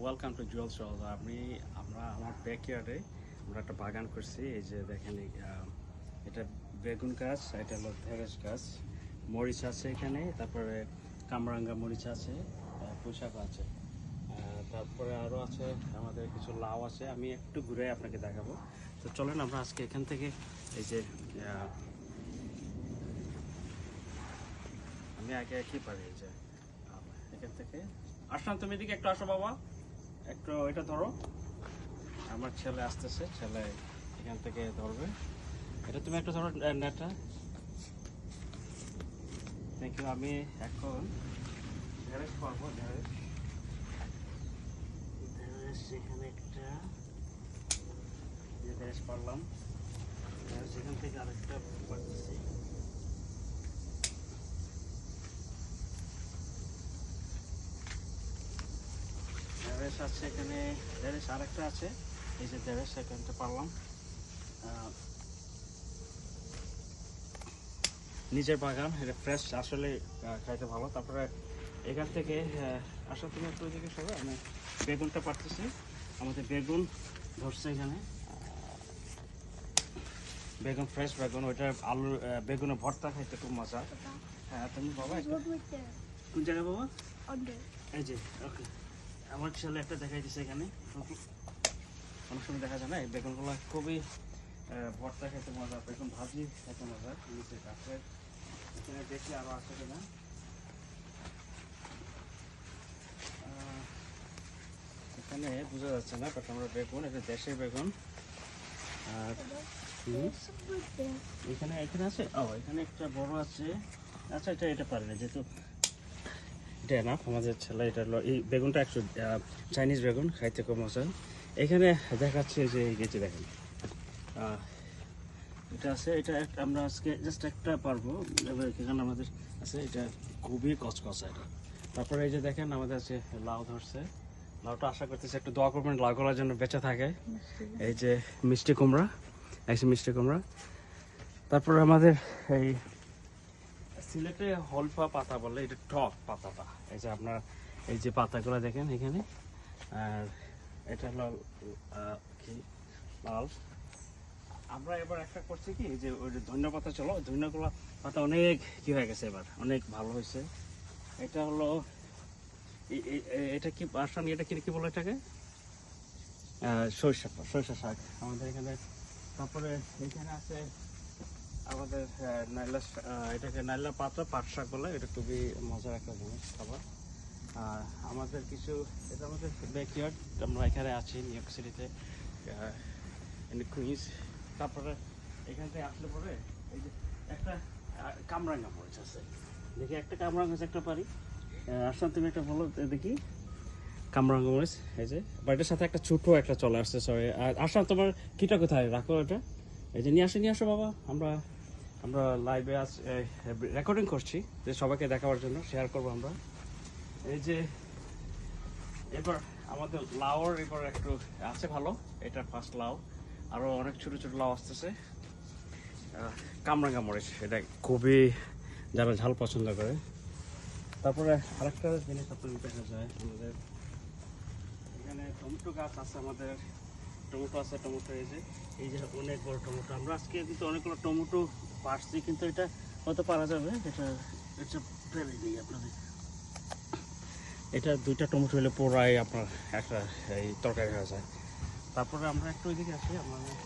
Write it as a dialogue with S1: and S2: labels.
S1: Welcome to Jewel শহর আমি আমরা আমার ব্যাকয়ার্ডে আমরা একটা বাগান করছি। এই যে দেখেন এটা বেগুন গাছ এটা হলো ঢেঁড়স গাছ। মরিচ আছে এখানে তারপরে কামরাঙ্গা মরিচ আছে আহ, পুঁইশাক আছে। তারপরে আরও আছে আমাদের কিছু লাউ আছে। আমি একটু ঘুরে আপনাকে দেখাবো। তো চলেন আমরা আজকে এখান থেকে এই যে আমি আগে কি পারি যে এখান থেকে। আসলাম তুমি এদিকে একটু আসো বাবা। একটু এটা ধরো। আমার ছেলে আসতেছে, ছেলে এখান থেকে ধরবে। এটা তুমি একটু ধরো নেটটা থ্যাংক ইউ আমি এখন ঢেঁড়স পারব ঢেঁড়স ঢেঁড়স এখানে একটা ঢেঁড়স পারলাম ঢেঁড়স এখান থেকে আরেকটা পারতেছি ঢেঁড়স আছে এখানে ঢেঁড়স আরেকটা আছে এই যে ঢেঁড়স এখানটা পারলাম। নিজের বাগান এটা ফ্রেশ আসলে খাইতে ভালো। তারপরে এখান থেকে আসলে তুমি একটু ওইদিকে সবাই আমি বেগুনটা পারতেছি। আমাদের বেগুন ধরছে এখানে। বেগুন ফ্রেশ বেগুন ওইটা আলু বেগুনের ভর্তা খাইতে খুব মজা। হ্যাঁ তুমি বাবা. কোন জায়গায় বাবা এই যে ওকে আমার ছেলে একটা দেখাই দিছে এখানে। অনেক সময় দেখা যায় না এই বেগুনগুলো খুবই আহ, ভর্তা খেতে মজা বেগুন ভাজি খেতে মজা নিচে এখানে দেখি আরও আছে কিনা। এখানে বোঝা যাচ্ছে না বাট আমরা বেগুন এটা দেশের বেগুন। আর. এখানে এখানে আছে? ও এখানে একটা বড় আছে। আচ্ছা এটা এটা পারে না যেহেতু এটা না আমাদের ছেলে এটা হলো এই বেগুনটা একশো চাইনিজ বেগুন খাইতে খুব মজা। এখানে দেখাচ্ছে যে এই গেছে দেখেন। এটা আছে এটা আমরা আজকে জাস্ট একটা পারব এবার এখানে আমাদের আছে এটা খুবই কচকচা এটা। তারপরে এই যে দেখেন আমাদের আছে লাউ ধরছে। লাউটা আশা করতেছি একটু দোয়া করবেন লাউ করার জন্য বেঁচে থাকে। এই যে মিষ্টি কুমড়া একশো মিষ্টি কুমড়া। তারপরে আমাদের এই সিলেটে হলফা পাতা বলে, এটা টক পাতাটা। এই যে আপনার, এই যে পাতাগুলো দেখেন এখানে। আর এটা হলো কি? লাল। আমরা এবার একটা করছি কি যে ওই যে ধনিয়া পাতা চলো ধন্যগুলো পাতা অনেক কি হয়ে গেছে এবার, অনেক ভালো হয়েছে। এটা হলো এটা কি, আসাম, এটা কি কি বলে এটাকে? সরিষা সরিষা শাক। আমাদের এখানে, তারপরে এখানে আছে আমাদের আহ, নাইলা এটাকে নাইলা পাতা পাট শাক বলে এটা খুবই মজার একটা জিনিস খাবার। আর আমাদের কিছু এটা আমাদের ব্যাকইয়ার্ড আমরা এখানে আছি নিউ ইয়র্ক সিটিতে কুইন্স তারপরে এখান থেকে আসলে পরে এই যে একটা কামরাঙ্গা মরিচ আছে। দেখি একটা কামরাঙ্গা একটা পারি। আসলাম তুমি একটা বলো দেখি। কামরাঙ্গা মরিচ এই যে। বাড়িটার সাথে একটা ছোট একটা চলে আসছে সরি আর আসলাম তোমার কিটা কোথায়? রাখো এটা। এই যে নিয়ে আসো নিয়ে আসো বাবা। আমরা আমরা লাইভে আজ রেকর্ডিং করছি, যে সবাইকে দেখাবার জন্য শেয়ার করব আমরা। এই যে এবার আমাদের লাউর এবার একটু আছে ভালো, এটা ফার্স্ট লাউ। আরও অনেক ছোট ছোট লাউ আসতেছে। কামরাঙ্গা মরিচ এটা খুবই যারা ঝাল পছন্দ করে। তারপরে আরেকটা জিনিস আপনাদের দেখা যায়, আমাদের এখানে টমেটো গাছ আছে, আমাদের টমেটো আছে, টমেটো এই যে এই যে অনেক বড় টমেটো। আমরা আজকে কিন্তু অনেকগুলো টমেটো পারছি কিন্তু এটা হয়তো পারা যাবে। এটা এটা ফেলে দিই আপনাদের। এটা দুইটা টমেটো হলে পোড়ায় আপনার একটা এই তরকারি হয়ে যায়। তারপরে আমরা একটু ওইদিকে আসি আমাদের